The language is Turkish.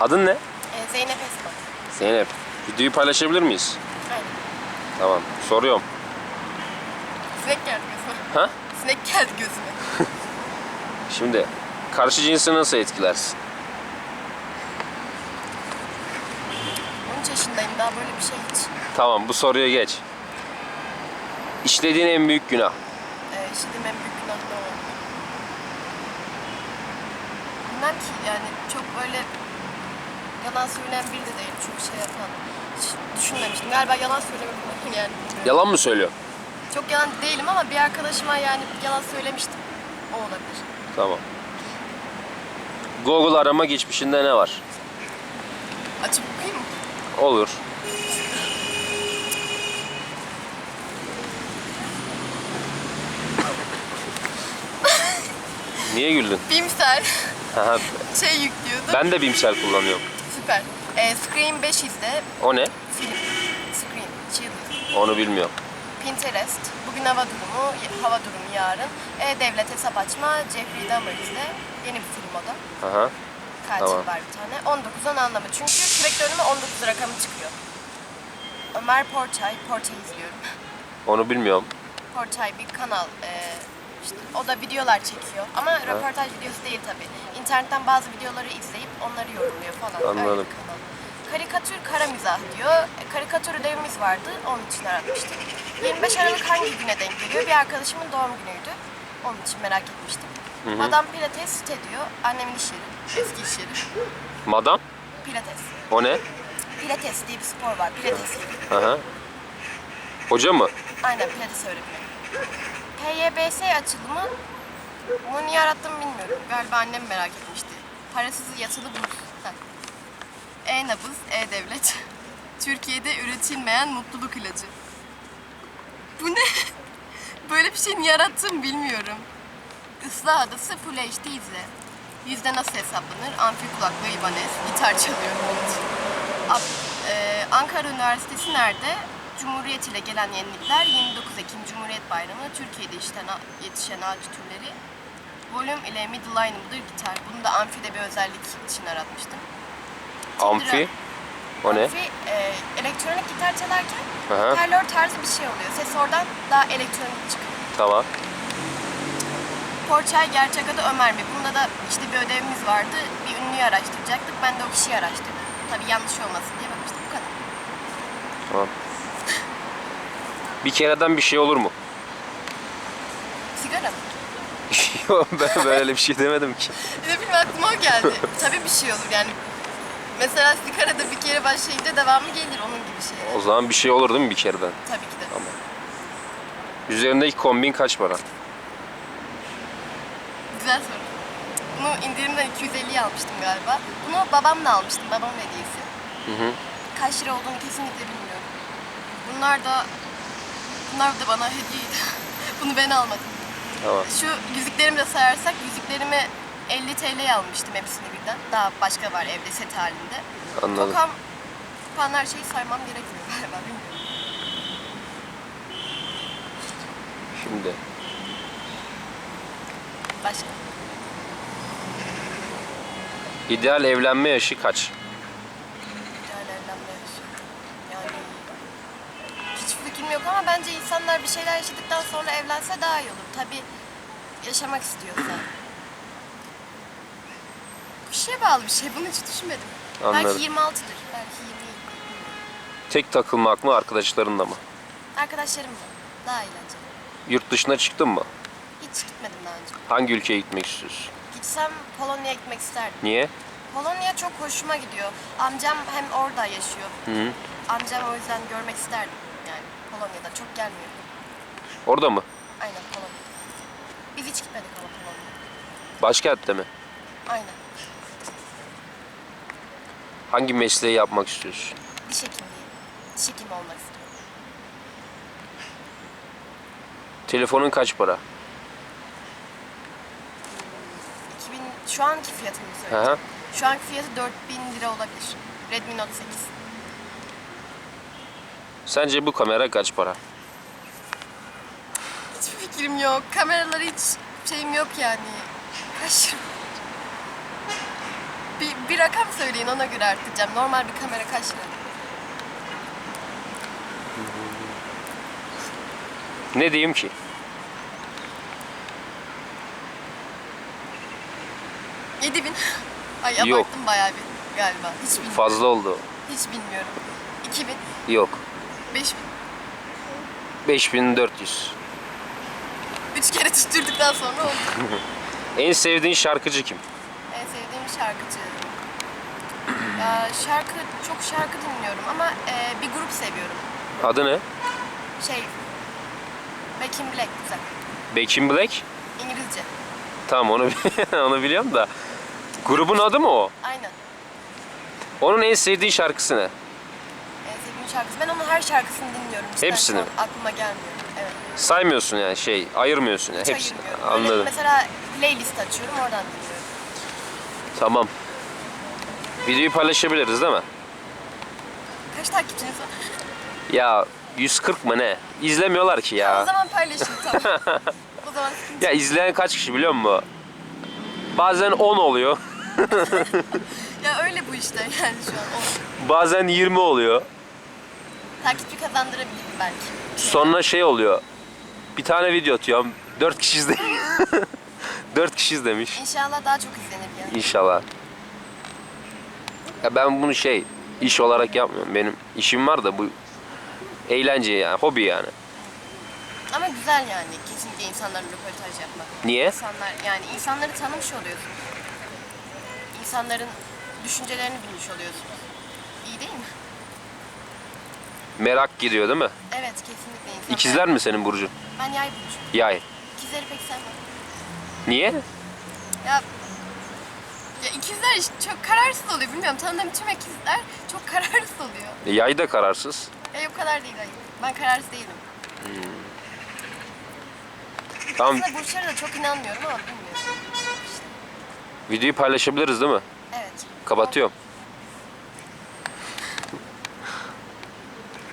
Adın ne? Ee, Zeynep Esma. Zeynep. Videoyu paylaşabilir miyiz? Aynen. Tamam. Soruyorum. Sinek geldi gözüme. Ha? Sinek geldi gözüme. Şimdi karşı cinsi nasıl etkilersin? 13 yaşındayım daha böyle bir şey hiç. Tamam bu soruya geç. İşlediğin en büyük günah. Ee, işlediğim en büyük günah ne oldu? Bilmem ki yani çok böyle yalan söyleyen biri de değil. Çok şey yapan. Hiç düşünmemiştim. Galiba yalan söylemedim yani. bilmiyorum. Yalan mı söylüyor? Çok yalan değilim ama bir arkadaşıma yani yalan söylemiştim. O olabilir. Tamam. Google arama geçmişinde ne var? Açıp okuyayım mı? Olur. Niye güldün? Bimsel Aha, şey yüklüyordu. ben de Bimsel kullanıyorum. Süper. Ee, Scream 5 izle. O ne? Film. Scream. Chill. Onu bilmiyorum. Pinterest. Bugün hava durumu. Hava durumu yarın. E-Devlet hesap açma. Jeffrey Dahmer izle. Yeni bir film o da. Aha. Katil Tamam. var bir tane. 19'dan anlamı. Çünkü sürekli önüme 19 rakamı çıkıyor. Ömer Porçay. Porçay izliyorum. Onu bilmiyorum. Porçay bir kanal. Ee, işte o da videolar çekiyor. Ama röportaj videosu değil tabii. İnternetten bazı videoları izleyip onları yorumluyor falan. Öyle bir Anladım. kanal. Karikatür kara mizah diyor. E, karikatür ödevimiz vardı. Onun için aratmıştım. 25 Aralık hangi güne denk geliyor? Bir arkadaşımın doğum günüydü. Onun için merak etmiştim. Madame Pilates site diyor. Annemin iş yeri. Eski iş yeri. Madam? Pilates. O ne? Pilates diye bir spor var. Pilates gibi. Aha. Hoca mı? Aynen Pilates öğretmeni. PYBS açılımı bunu niye arattım bilmiyorum. Galiba annem merak etmişti. Parasız yatılı burs. E-nabız, E-devlet. Türkiye'de üretilmeyen mutluluk ilacı. Bu ne? Böyle bir şey niye arattım bilmiyorum. Islah Adası Full HD izle. Yüzde nasıl hesaplanır? Amfi kulaklığı İbanez. Gitar çalıyorum onun için. Ab- e, Ankara Üniversitesi nerede? Cumhuriyet ile gelen yenilikler 29 Ekim Cumhuriyet Bayramı Türkiye'de yetişen, yetişen ağaç türleri Volüm ile midline mıdır gitar? Bunu da amfide bir özellik için aratmıştım. Amfi? O ne? Amfi e, elektronik gitar çalarken Aha. hoparlör tarzı bir şey oluyor. Ses oradan daha elektronik çıkıyor. Tamam. Porçay gerçek adı Ömer mi? Bunda da işte bir ödevimiz vardı. Bir ünlüyü araştıracaktık. Ben de o kişiyi araştırdım. Tabii yanlış olmasın diye bakmıştım. Bu kadar. Tamam. Bir kereden bir şey olur mu? Sigara mı? Yok ben böyle bir şey demedim ki. Ne bileyim aklıma o geldi. Tabii bir şey olur yani. Mesela sigarada bir kere başlayınca devamı gelir onun gibi şey. O zaman bir şey olur değil mi bir kereden? Tabii ki de. Tamam. Üzerindeki kombin kaç para? Güzel soru. Bunu indirimden 250'ye almıştım galiba. Bunu babamla almıştım. Babamın hediyesi. Hı hı. Kaç lira olduğunu kesinlikle bilmiyorum. Bunlar da bunlar da bana hediyeydi. Bunu ben almadım. Tamam. Şu yüzüklerimi de sayarsak yüzüklerimi 50 TL'ye almıştım hepsini birden. Daha başka var evde set halinde. Anladım. Tokam falan her şeyi saymam gerekmiyor galiba bilmiyorum. Şimdi Başka. ideal evlenme yaşı kaç? Yani evlenme yaşı. Yani hiç fikrim yok ama bence insanlar bir şeyler yaşadıktan sonra evlense daha iyi olur. Tabii yaşamak istiyorsa. Bir şeye bağlı bir şey. Bunu hiç düşünmedim. Anladım. Belki 26'dır. Belki 27. Tek takılmak mı arkadaşlarınla mı? Arkadaşlarımla. Daha eğlenceli. Yurt dışına çıktın mı? Hiç gitmedim daha önce. Hangi ülkeye gitmek istiyorsun? Gitsem Polonya'ya gitmek isterdim. Niye? Polonya çok hoşuma gidiyor. Amcam hem orada yaşıyor. Hı -hı. Amcam o yüzden görmek isterdim. Yani Polonya'da çok gelmiyor. Orada mı? Aynen Polonya. Biz hiç gitmedik ama Polonya'ya. Başkentte mi? Aynen. Hangi mesleği yapmak istiyorsun? Diş hekimliği. Diş hekimi olmak istiyorum. Telefonun kaç para? 2000, şu anki fiyatını Hı söyleyeyim. hı. Şu anki fiyatı 4000 lira olabilir. Redmi Note 8. Sence bu kamera kaç para? Fikrim yok. Kameraları hiç şeyim yok yani. Lira? Bir, bir rakam söyleyin ona göre arttıracağım. Normal bir kamera kaç lira? Ne diyeyim ki? Yedi bin. Ay abarttım Yok. bayağı bir galiba. Hiç bilmiyorum. Fazla oldu. Hiç bilmiyorum. İki bin, Yok. beş bin. 5400. Üç kere tuturduktan sonra oldu. En sevdiğin şarkıcı kim? en sevdiğim şarkıcı. Ya şarkı, çok şarkı dinliyorum ama e, bir grup seviyorum. Adı ne? Şey, Back in Black güzel. Back in Black. İngilizce. Tamam onu onu biliyorum da. Grubun adı mı o? Aynen. Onun en sevdiğin şarkısı ne? En sevdiğim şarkısı. Ben onun her şarkısını dinliyorum. Cidden Hepsini şu an mi? Aklıma gelmiyor. Saymıyorsun yani şey, ayırmıyorsun yani Hiç hepsini. ayırmıyorum. Böyle Anladım. mesela playlist açıyorum oradan dinliyorum. Tamam. Videoyu paylaşabiliriz değil mi? Kaç takipçiniz var? Ya 140 mı ne? İzlemiyorlar ki O ya. zaman paylaşın tamam. o zaman sıkıntı Ya izleyen kaç kişi biliyor musun? Bazen 10 oluyor. Ya öyle bu işte yani şu an. O. Bazen 20 oluyor. Takipçi kazandırabilirim belki. Sonra şey oluyor. Bir tane video atıyorum. 4 kişi izle. 4 kişi izlemiş. İnşallah daha çok izlenir yani. İnşallah. Ya ben bunu şey iş olarak yapmıyorum. Benim işim var da bu eğlence yani, hobi yani. Ama güzel yani kesinlikle insanlarla röportaj yapmak. Niye? İnsanlar yani insanları tanımış oluyorsun. İnsanların düşüncelerini bilmiş oluyorsun. İyi değil mi? Merak giriyor değil mi? Evet kesinlikle insanlar. İkizler mi senin burcun? Ben yay burcu. Yay. İkizleri pek sevmem. Niye? Ya ya ikizler işte çok kararsız oluyor. Bilmiyorum tanıdığım tüm ikizler çok kararsız oluyor. E, Yay da kararsız. Ya o kadar değil hayır. Ben kararsız değilim. Tamam Aslında burçlara da çok inanmıyorum ama bilmiyorum. Videoyu paylaşabiliriz değil mi? evet. Kapatıyorum.